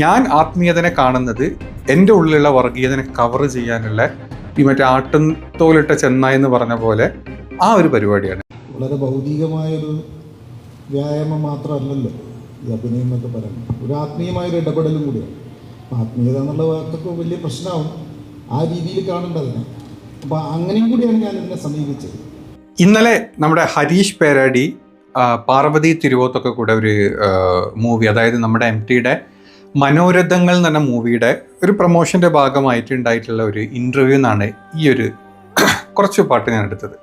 ഞാൻ ആത്മീയതനെ കാണുന്നത് എന്റെ ഉള്ളിലുള്ള വർഗീയതനെ കവർ ചെയ്യാനുള്ള ഈ മറ്റേ ആട്ടും തോലിട്ട ചെന്നായി എന്ന് പറഞ്ഞ പോലെ ആ ഒരു പരിപാടിയാണ്. വളരെ ഭൗതികമായൊരു വ്യായാമം മാത്രമല്ലല്ലോ ഈ അഭിനയം എന്നൊക്കെ പറയുന്നത്. ഒരു ആത്മീയമായൊരു ഇടപെടലും കൂടിയാണ്. ആത്മീയത എന്നുള്ള വാക്കൊക്കെ വലിയ പ്രശ്നമാവും. ആ രീതിയിൽ കാണേണ്ടതിനെ അപ്പോൾ അങ്ങനെയും കൂടിയാണ് ഞാൻ ഇതിനെ സമീപിച്ചത്. ഇന്നലെ നമ്മുടെ ഹരീഷ് പേരാടി പാർവതി തിരുവോത്തൊക്കെ കൂടെ ഒരു മൂവി അതായത് നമ്മുടെ എം ടിയുടെ മനോരഥങ്ങൾ എന്ന് പറഞ്ഞ മൂവിയുടെ ഒരു പ്രൊമോഷന്റെ ഭാഗമായിട്ട് ഉണ്ടായിട്ടുള്ള ഒരു ഇന്റർവ്യൂ എന്നാണ് ഈ ഒരു കുറച്ച് പാട്ട് ഞാൻ എടുത്തത്.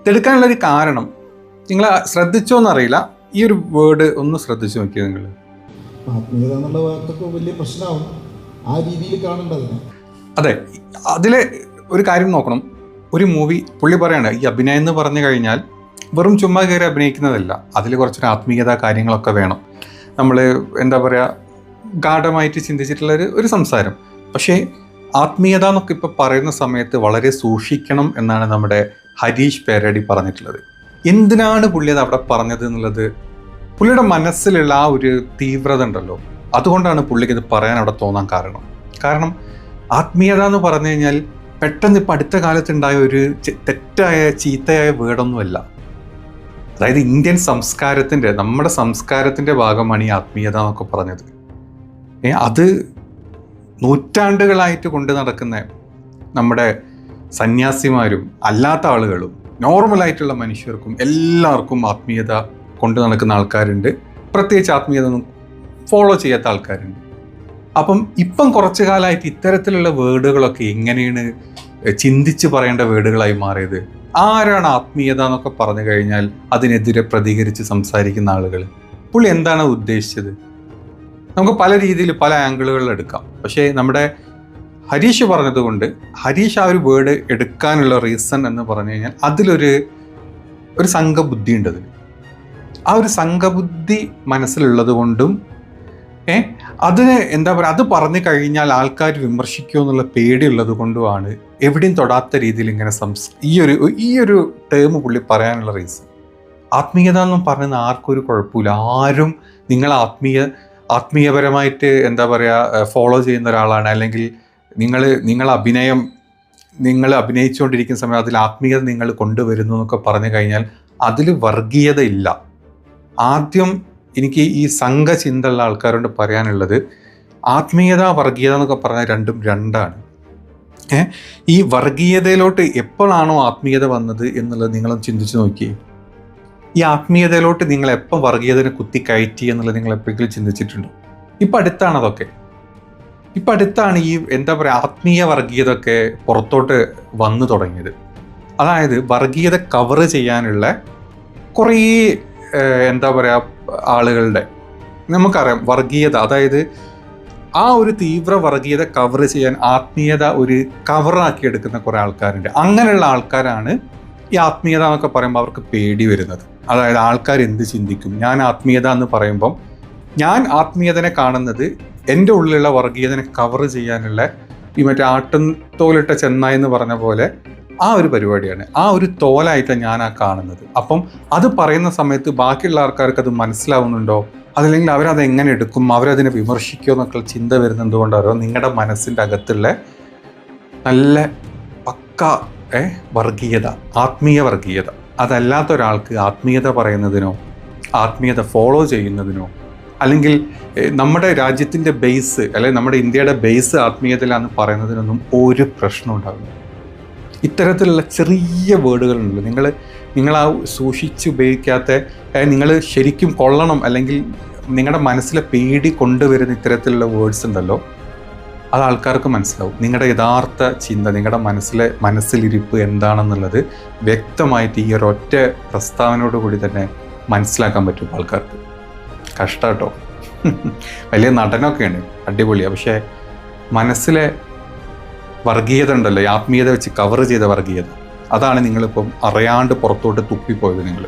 ഇതെടുക്കാനുള്ളൊരു കാരണം നിങ്ങൾ ശ്രദ്ധിച്ചോ എന്നറിയില്ല. ഈ ഒരു വേർഡ് ഒന്ന് ശ്രദ്ധിച്ചു നോക്കിയത് നിങ്ങൾ ആത്മീയത എന്നുള്ള വാക്കൊക്കെ വലിയ പ്രശ്നമാവും. ആ രീതിയിൽ കാണേണ്ടതിനെ അതെ അതിലെ ഒരു കാര്യം നോക്കണം. ഒരു മൂവി പുള്ളി പറയാണ് ഈ അഭിനയം എന്ന് പറഞ്ഞു കഴിഞ്ഞാൽ വെറും ചുമ്മാ കയറി അഭിനയിക്കുന്നതല്ല. അതിൽ കുറച്ചൊരു ആത്മീയത കാര്യങ്ങളൊക്കെ വേണം. നമ്മൾ എന്താ പറയുക ഗാഠമായിട്ട് ചിന്തിച്ചിട്ടുള്ള ഒരു സംസാരം. പക്ഷേ ആത്മീയത എന്നൊക്കെ ഇപ്പോൾ പറയുന്ന സമയത്ത് വളരെ സൂക്ഷിക്കണം എന്നാണ് നമ്മുടെ ഹരീഷ് പേരടി പറഞ്ഞിട്ടുള്ളത്. എന്തിനാണ് പുള്ളി അത് അവിടെ പറഞ്ഞത് എന്നുള്ളത് പുള്ളിയുടെ മനസ്സിലുള്ള ആ ഒരു തീവ്രത ഉണ്ടല്ലോ. അതുകൊണ്ടാണ് പുള്ളിക്ക് ഇത് പറയാൻ അവിടെ തോന്നാൻ കാരണം. കാരണം ആത്മീയത എന്ന് പറഞ്ഞു കഴിഞ്ഞാൽ പെട്ടെന്ന് ഇപ്പം അടുത്ത കാലത്തുണ്ടായ ഒരു തെറ്റായ ചീത്തയായ വേടൊന്നുമല്ല. അതായത് ഇന്ത്യൻ സംസ്കാരത്തിന്റെ നമ്മുടെ സംസ്കാരത്തിന്റെ ഭാഗമാണ് ഈ ആത്മീയത എന്നൊക്കെ പറഞ്ഞത്. അത് നൂറ്റാണ്ടുകളായിട്ട് കൊണ്ട് നടക്കുന്ന നമ്മുടെ സന്യാസിമാരും അല്ലാത്ത ആളുകളും നോർമലായിട്ടുള്ള മനുഷ്യർക്കും എല്ലാവർക്കും ആത്മീയത കൊണ്ടു നടക്കുന്ന ആൾക്കാരുണ്ട്. പ്രത്യേകിച്ച് ആത്മീയത ഒന്നും ഫോളോ ചെയ്യാത്ത ആൾക്കാരുണ്ട്. അപ്പം ഇപ്പം കുറച്ചു കാലമായിട്ട് ഇത്തരത്തിലുള്ള വേർഡുകളൊക്കെ എങ്ങനെയാണ് ചിന്തിച്ച് പറയേണ്ട വേർഡുകളായി മാറിയത്? ആരാണ് ആത്മീയത എന്നൊക്കെ പറഞ്ഞു കഴിഞ്ഞാൽ അതിനെതിരെ പ്രതികരിച്ച് സംസാരിക്കുന്ന ആളുകൾ? പുള്ളി എന്താണ് ഉദ്ദേശിച്ചത്? നമുക്ക് പല രീതിയിൽ പല ആംഗിളുകളിൽ എടുക്കാം. പക്ഷേ നമ്മുടെ ഹരീഷ് പറഞ്ഞതുകൊണ്ട് ഹരീഷ് ആ ഒരു വേർഡ് എടുക്കാനുള്ള റീസൺ എന്ന് പറഞ്ഞു കഴിഞ്ഞാൽ അതിലൊരു ഒരു സംഘബുദ്ധി ഉണ്ട് അതിൽ ആ ഒരു സംഘബുദ്ധി മനസ്സിലുള്ളത് കൊണ്ടും ഏ അതിന് എന്താ പറയുക അത് പറഞ്ഞു കഴിഞ്ഞാൽ ആൾക്കാർ വിമർശിക്കുമോ എന്നുള്ള പേടിയുള്ളത് കൊണ്ടുമാണ് എവിടെയും തൊടാത്ത രീതിയിൽ ഇങ്ങനെ സംസ് ഈ ഒരു ഈ ഒരു ടേം പുള്ളി പറയാനുള്ള റീസൺ ആത്മീയത എന്നും പറയുന്ന ആർക്കും ഒരു കുഴപ്പമില്ല. ആരും നിങ്ങൾ ആത്മീയ ആത്മീയപരമായിട്ട് എന്താ പറയുക ഫോളോ ചെയ്യുന്ന ഒരാളാണ്. അല്ലെങ്കിൽ നിങ്ങൾ നിങ്ങൾ അഭിനയം നിങ്ങൾ അഭിനയിച്ചുകൊണ്ടിരിക്കുന്ന സമയം അതിൽ ആത്മീയത നിങ്ങൾ കൊണ്ടുവരുന്നു എന്നൊക്കെ പറഞ്ഞു കഴിഞ്ഞാൽ അതിൽ വർഗീയത ഇല്ല. ആദ്യം എനിക്ക് ഈ സംഘചിന്തയുള്ള ആൾക്കാരോട് പറയാനുള്ളത് ആത്മീയത വർഗീയത എന്നൊക്കെ പറഞ്ഞാൽ രണ്ടും രണ്ടാണ്. ഈ വർഗീയതയിലോട്ട് എപ്പോഴാണോ ആത്മീയത വന്നത് എന്നുള്ളത് നിങ്ങളൊന്ന് ചിന്തിച്ചു നോക്കിയേ. ഈ ആത്മീയതയിലോട്ട് നിങ്ങൾ എപ്പോൾ വർഗീയതനെ കുത്തി കയറ്റി എന്നുള്ളത് നിങ്ങൾ എപ്പോഴെങ്കിലും ചിന്തിച്ചിട്ടുണ്ടോ? ഇപ്പം അടുത്താണ് അതൊക്കെ. ഇപ്പം അടുത്താണ് ഈ എന്താ പറയുക ആത്മീയ വർഗീയതൊക്കെ പുറത്തോട്ട് വന്നു തുടങ്ങിയത്. അതായത് വർഗീയത കവർ ചെയ്യാനുള്ള കുറേ എന്താ പറയുക ആളുകളുടെ നമുക്കറിയാം വർഗീയത. അതായത് ആ ഒരു തീവ്ര വർഗീയത കവർ ചെയ്യാൻ ആത്മീയത ഒരു കവറാക്കി എടുക്കുന്ന കുറേ ആൾക്കാരുണ്ട്. അങ്ങനെയുള്ള ആൾക്കാരാണ് ഈ ആത്മീയത എന്നൊക്കെ പറയുമ്പോൾ അവർക്ക് പേടി വരുന്നത്. അതായത് ആൾക്കാർ എന്ത് ചിന്തിക്കും? ഞാൻ ആത്മീയത എന്ന് പറയുമ്പം ഞാൻ ആത്മീയതനെ കാണുന്നത് എന്റെ ഉള്ളിലുള്ള വർഗീയതനെ കവർ ചെയ്യാനുള്ള ഈ മറ്റേ ആട്ടും തോലിട്ട ചെന്നായി എന്ന് പറഞ്ഞ പോലെ ആ ഒരു പരിപാടിയാണ്. ആ ഒരു തോലായിട്ടാണ് ഞാൻ ആ കാണുന്നത്. അപ്പം അത് പറയുന്ന സമയത്ത് ബാക്കിയുള്ള ആൾക്കാർക്ക് അത് മനസ്സിലാവുന്നുണ്ടോ? അതല്ലെങ്കിൽ അവരത് എങ്ങനെ എടുക്കും? അവരതിനെ വിമർശിക്കുമോ എന്നൊക്കെ ചിന്ത വരുന്നത് എന്തുകൊണ്ടാണോ നിങ്ങളുടെ മനസ്സിന്റെ അകത്തുള്ള നല്ല പക്ക വർഗീയത ആത്മീയ വർഗീയത? അതല്ലാത്ത ഒരാൾക്ക് ആത്മീയത പറയുന്നതിനോ ആത്മീയത ഫോളോ ചെയ്യുന്നതിനോ അല്ലെങ്കിൽ നമ്മുടെ രാജ്യത്തിന്റെ ബേസ് അല്ലെങ്കിൽ നമ്മുടെ ഇന്ത്യയുടെ ബേസ് ആത്മീയതയിലാന്ന് പറയുന്നതിനൊന്നും ഒരു പ്രശ്നം ഉണ്ടാകുന്നു ഇത്തരത്തിലുള്ള ചെറിയ വേർഡുകളുണ്ടല്ലോ. നിങ്ങൾ നിങ്ങൾ ആ സൂക്ഷിച്ച് ഉപയോഗിക്കാത്ത നിങ്ങൾ ശരിക്കും കൊള്ളണം അല്ലെങ്കിൽ നിങ്ങളുടെ മനസ്സിലെ പേടി കൊണ്ടുവരുന്ന ഇത്തരത്തിലുള്ള വേർഡ്സ് ഉണ്ടല്ലോ. അത് ആൾക്കാർക്ക് മനസ്സിലാവും. നിങ്ങളുടെ യഥാർത്ഥ ചിന്ത നിങ്ങളുടെ മനസ്സിലെ മനസ്സിലിരിപ്പ് എന്താണെന്നുള്ളത് വ്യക്തമായിട്ട് ഈ ഒരൊറ്റ പ്രസ്താവനയോട് കൂടി തന്നെ മനസ്സിലാക്കാൻ പറ്റും ആൾക്കാർക്ക്. കഷ്ടാട്ടോ. വലിയ നടനൊക്കെയാണ്. അടിപൊളിയാണ് പക്ഷേ മനസ്സിലെ വർഗീയത ഉണ്ടല്ലോ. ഈ ആത്മീയത വെച്ച് കവർ ചെയ്ത വർഗീയത. അതാണ് നിങ്ങളിപ്പം അറിയാണ്ട് പുറത്തോട്ട് തുപ്പിപ്പോയത് നിങ്ങൾ